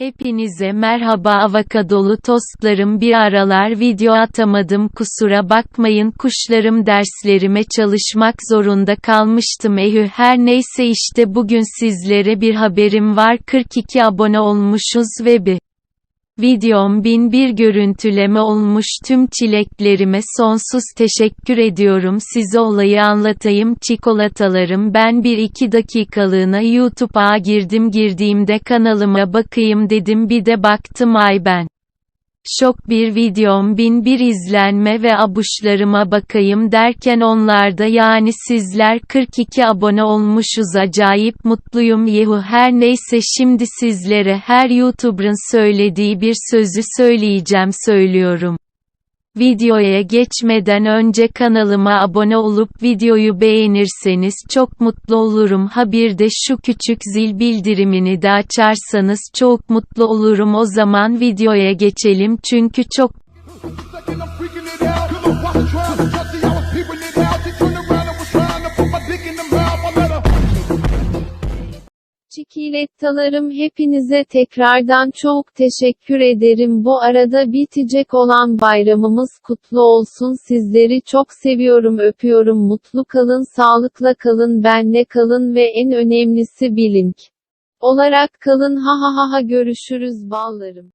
Hepinize merhaba avokadolu tostlarım bir aralar video atamadım. Kusura bakmayın kuşlarım derslerime çalışmak zorunda kalmıştım. Ehü her neyse işte bugün sizlere bir haberim var. 42 abone olmuşuz ve bir Videom bin bir görüntüleme olmuş tüm çileklerime sonsuz teşekkür ediyorum size olayı anlatayım çikolatalarım ben bir iki dakikalığına YouTube'a girdim girdiğimde kanalıma bakayım dedim bir de baktım ay ben. Şok bir videom bin bir izlenme ve abuşlarıma bakayım derken onlarda yani sizler 42 abone olmuşuz acayip mutluyum yehu her neyse şimdi sizlere her YouTuber'ın söylediği bir sözü söyleyeceğim söylüyorum. Videoya geçmeden önce kanalıma abone olup videoyu beğenirseniz çok mutlu olurum. Ha bir de şu küçük zil bildirimini de açarsanız çok mutlu olurum. O zaman videoya geçelim çünkü çok Çikolattalarım hepinize tekrardan çok teşekkür ederim. Bu arada bitecek olan bayramımız kutlu olsun. Sizleri çok seviyorum, öpüyorum. Mutlu kalın, sağlıkla kalın, benle kalın ve en önemlisi bilink olarak kalın. Ha ha ha ha görüşürüz ballarım.